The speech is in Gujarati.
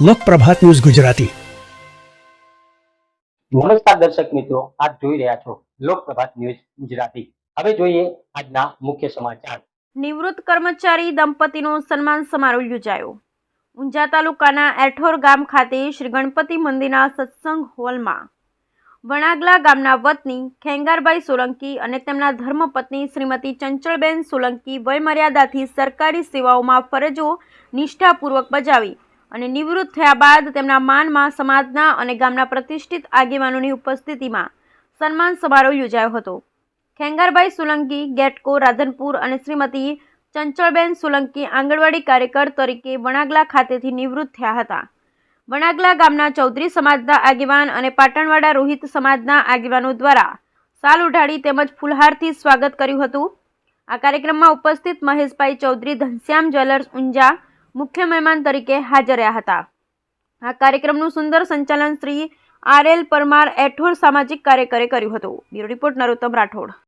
લોકપ્રભાત ન્યૂઝ ગુજરાતી. નમસ્કાર દર્શક મિત્રો આપ જોઈ રહ્યા છો લોકપ્રભાત ન્યૂઝ ગુજરાતી. હવે જોઈએ આજના મુખ્ય સમાચાર. નિવૃત્ત કર્મચારી દંપતીનો સન્માન સમારોહ યોજાયો. ઊંઝા તાલુકાના એઠોર ગામ ખાતે શ્રી ગણપતિ મંદિરના સત્સંગ હોલમાં વણાગલા ગામના વતની ખેંગારભાઈ સોલંકી અને તેમના ધર્મપત્ની શ્રીમતી ચંચળબેન સોલંકી વયમર્યાદાથી સરકારી સેવાઓમાં ફરજો નિષ્ઠાપૂર્વક બજાવી અને નિવૃત્ત થયા બાદ તેમના માનમાં સમાજના અને ગામના પ્રતિષ્ઠિત આગેવાનોની ઉપસ્થિતિમાં સન્માન સમારોહ યોજાયો હતો. ખેંગારભાઈ સોલંકી, ગેટકો, રાધનપુર અને શ્રીમતી ચંચળબેન સોલંકી આંગણવાડી કાર્યકર તરીકે વણાગલા ખાતેથી નિવૃત્ત થયા હતા. વણાગલા ગામના ચૌધરી સમાજના આગેવાન અને પાટણવાડા રોહિત સમાજના આગેવાનો દ્વારા સાલ ઉઢાડી તેમજ ફૂલહારથી સ્વાગત કર્યું હતું. આ કાર્યક્રમમાં ઉપસ્થિત મહેશભાઈ ચૌધરી, ઘનશ્યામ જ્વેલર્સ ઊંઝા, મુખ્ય મહેમાન તરીકે હાજર રહ્યા હતા. આ કાર્યક્રમનું સુંદર સંચાલન શ્રી આર એલ પરમાર એઠોર સામાજિક કાર્યકરે કર્યું હતું. Bureau report Narottam Rathod.